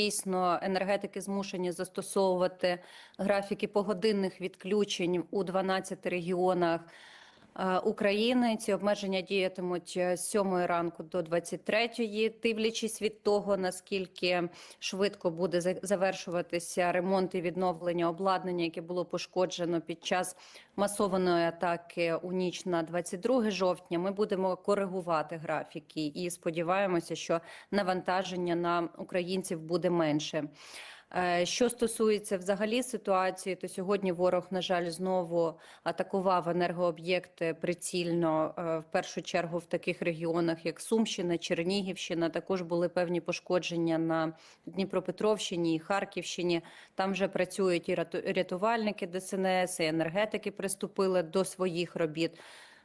Дійсно, енергетики змушені застосовувати графіки погодинних відключень у 12 регіонах України. Ці обмеження діятимуть е, з 7 ранку до 23, дивлячись від того, наскільки швидко буде за- завершуватися ремонт і відновлення обладнання, яке було пошкоджено під час масованої атаки у ніч на 22 жовтня. Ми будемо коригувати графіки і сподіваємося, що навантаження на українців буде менше. Е, Що стосується взагалі ситуації, то сьогодні ворог, на жаль, знову атакував енергооб'єкти прицільно. е, В першу чергу в таких регіонах, як Сумщина, Чернігівщина. Також були певні пошкодження на Дніпропетровщині і Харківщині. Там вже працюють і рятувальники ДСНС, і енергетики приступили до своїх робіт.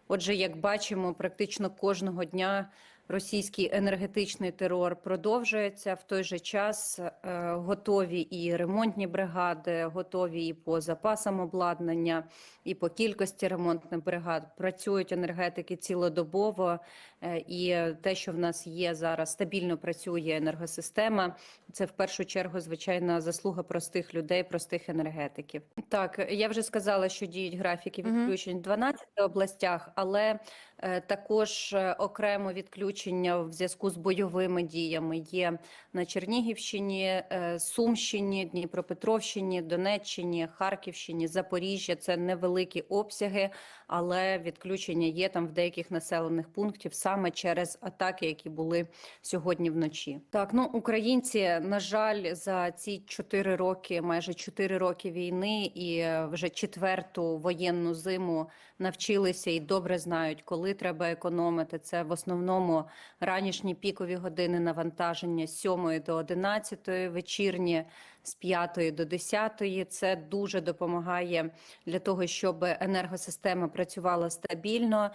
Отже, як бачимо, практично кожного дня російський енергетичний терор продовжується. В той же час е, готові і ремонтні бригади, готові і по запасам обладнання, і по кількості ремонтних бригад. Працюють енергетики цілодобово. Е, і те, що в нас є зараз, стабільно працює енергосистема. Це в першу чергу, звичайно, заслуга простих людей, простих енергетиків. Так, я вже сказала, що діють графіки відключень в 12 областях, але е, також окремо відключення в зв'язку з бойовими діями є на Чернігівщині, е, Сумщині, Дніпропетровщині, Донеччині, Харківщині, Запоріжжя. Це невеликі обсяги, але відключення є там в деяких населених пунктів саме через атаки, які були сьогодні вночі. Так, ну українці, на жаль, за ці чотири роки, майже чотири роки війни, і е, вже четверту воєнну зиму навчилися і добре знають, коли треба економити. Це в основному ранішні пікові години навантаження з 7 до 11, вечірні з 5 до 10. Це дуже допомагає для того, щоб енергосистема працювала стабільно.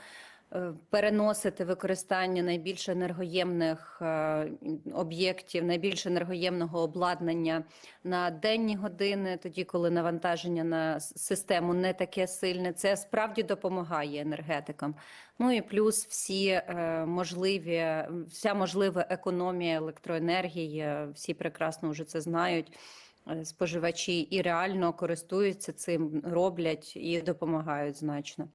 Е, Переносити використання найбільш енергоємних е, об'єктів, найбільш енергоємного обладнання на денні години, тоді коли навантаження на систему не таке сильне, це справді допомагає енергетикам. Ну і плюс всі е, можливі, вся можлива економія електроенергії, всі прекрасно вже це знають. Споживачі і реально користуються цим, роблять і допомагають значно.